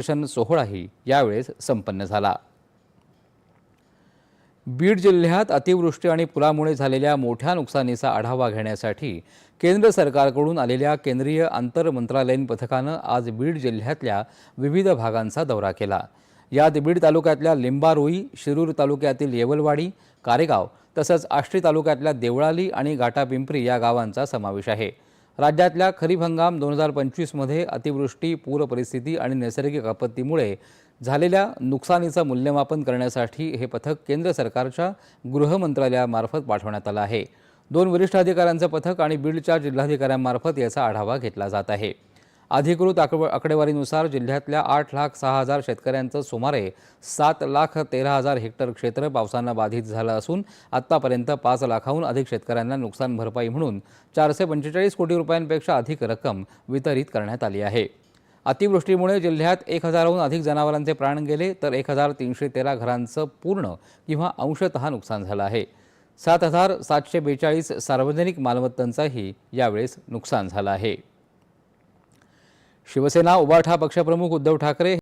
दर्शन सोहळाही यावेळेस संपन्न झाला. बीड जिल्ह्यात अतिवृष्टी आणि पुरामुळे झालेल्या मोठ्या नुकसानीचा आढावा घेण्यासाठी केंद्र सरकारकडून आलेल्या केंद्रीय आंतरमंत्रालयीन पथकानं आज बीड जिल्ह्यातल्या विविध भागांचा दौरा केला. यात बीड तालुक्यातल्या लिंबारोई शिरूर तालुक्यातील येवलवाडी कारेगाव तसंच आष्टी तालुक्यातल्या देवळाली आणि गाटापिंपरी या गावांचा समावेश आहे. राज्यातल्या खरीप हंगाम दोन हजार पंचवीसमध्ये अतिवृष्टी पूर परिस्थिती आणि नैसर्गिक आपत्तीमुळे झालेल्या नुकसानीचं मूल्यमापन करण्यासाठी हे पथक केंद्र सरकारच्या गृहमंत्रालयामार्फत पाठवण्यात आलं आहे. दोन वरिष्ठ अधिकाऱ्यांचं पथक आणि बीडच्या जिल्हाधिकाऱ्यांमार्फत याचा आढावा घेतला जात आहे. अधिकृत आकड आकडेवारीनुसार जिल्ह्यातल्या आठ लाख सहा हजार शेतकऱ्यांचं सुमारे सात लाख तेरा हजार हेक्टर क्षेत्र पावसानं बाधित झालं असून आत्तापर्यंत पाच लाखाहून अधिक शेतकऱ्यांना नुकसान भरपाई म्हणून चारशे पंचेचाळीस कोटी रुपयांपेक्षा अधिक रक्कम वितरित करण्यात आली आहे. अतिवृष्टीमुळे जिल्ह्यात एक हजाराहून अधिक जनावरांचे प्राण गेले तर एक हजार तीनशे तेरा घरांचं पूर्ण किंवा अंशतः नुकसान झालं आहे. सात हजार सातशे बेचाळीस सार्वजनिक मालमत्तांचाही यावेळेस नुकसान झालं आहे. शिवसेना उबाठा पक्षप्रमुख उद्धव ठाकरे